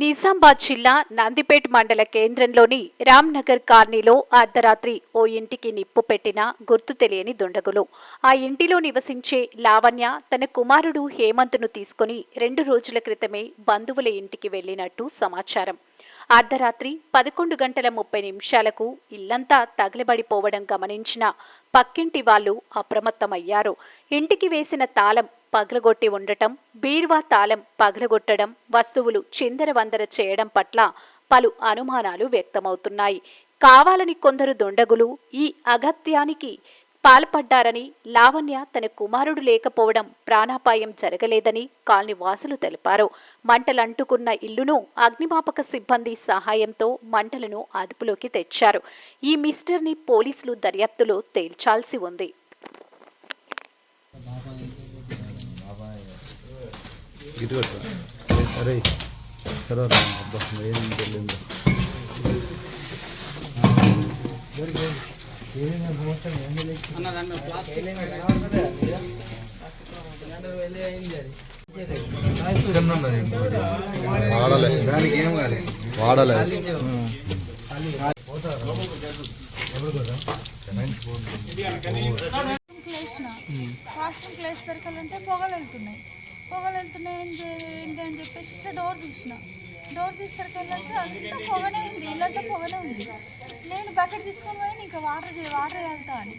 నిజామాబాద్ జిల్లా నందిపేట్ మండల కేంద్రంలోని రామ్నగర్ కాలనీలో అర్ధరాత్రి ఓ ఇంటికి నిప్పు పెట్టిన గుర్తు తెలియని దుండగులు. ఆ ఇంటిలో నివసించే లావణ్య తన కుమారుడు హేమంత్ను తీసుకుని రెండు రోజుల క్రితమే బంధువుల ఇంటికి వెళ్ళినట్టు సమాచారం. అర్ధరాత్రి పదకొండు గంటల ముప్పై నిమిషాలకు ఇల్లంతా తగలబడిపోవడం గమనించిన పక్కింటి వాళ్ళు అప్రమత్తమయ్యారు. ఇంటికి వేసిన తాళం పగలగొట్టి ఉండటం బీర్వా తాళం పగలగొట్టడం వస్తువులు చిందరవందర చేయడం పట్ల పలు అనుమానాలు వ్యక్తమవుతున్నాయి. కావాలని కొందరు దుండగులు ఈ అగత్యానికి పాల్పడ్డారని లావణ్య తన కుమారుడు లేకపోవడం ప్రాణాపాయం జరగలేదని కాలనీ వాసులు తెలిపారు. మంటలంటుకున్న ఇల్లును అగ్నిమాపక సిబ్బంది సహాయంతో మంటలను అదుపులోకి తెచ్చారు. ఈ మిస్టర్ని పోలీసులు దర్యాప్తులో తేల్చాల్సి ఉంది. అరే అబ్బా ఏం తెలియదు. వాడలే. దానికి ఏం కాలే వాడలే వాష్రూమ్కి వేసేసరికల్లంటే పొగలు వెళ్తున్నాయి. పొగలు వెళ్తున్నాయి ఏంటి ఏంటి అని చెప్పేసి ఇట్లా డోర్ తీసిన. డోర్ తీసేసరికల్లంటే అంతా పొగనే ఉంది ఇల్లంతా పొగనే ఉంది. నేను బకెట్ తీసుకొని పోయి ఇంకా వాటర్ వాటర్ వెళ్తా అని.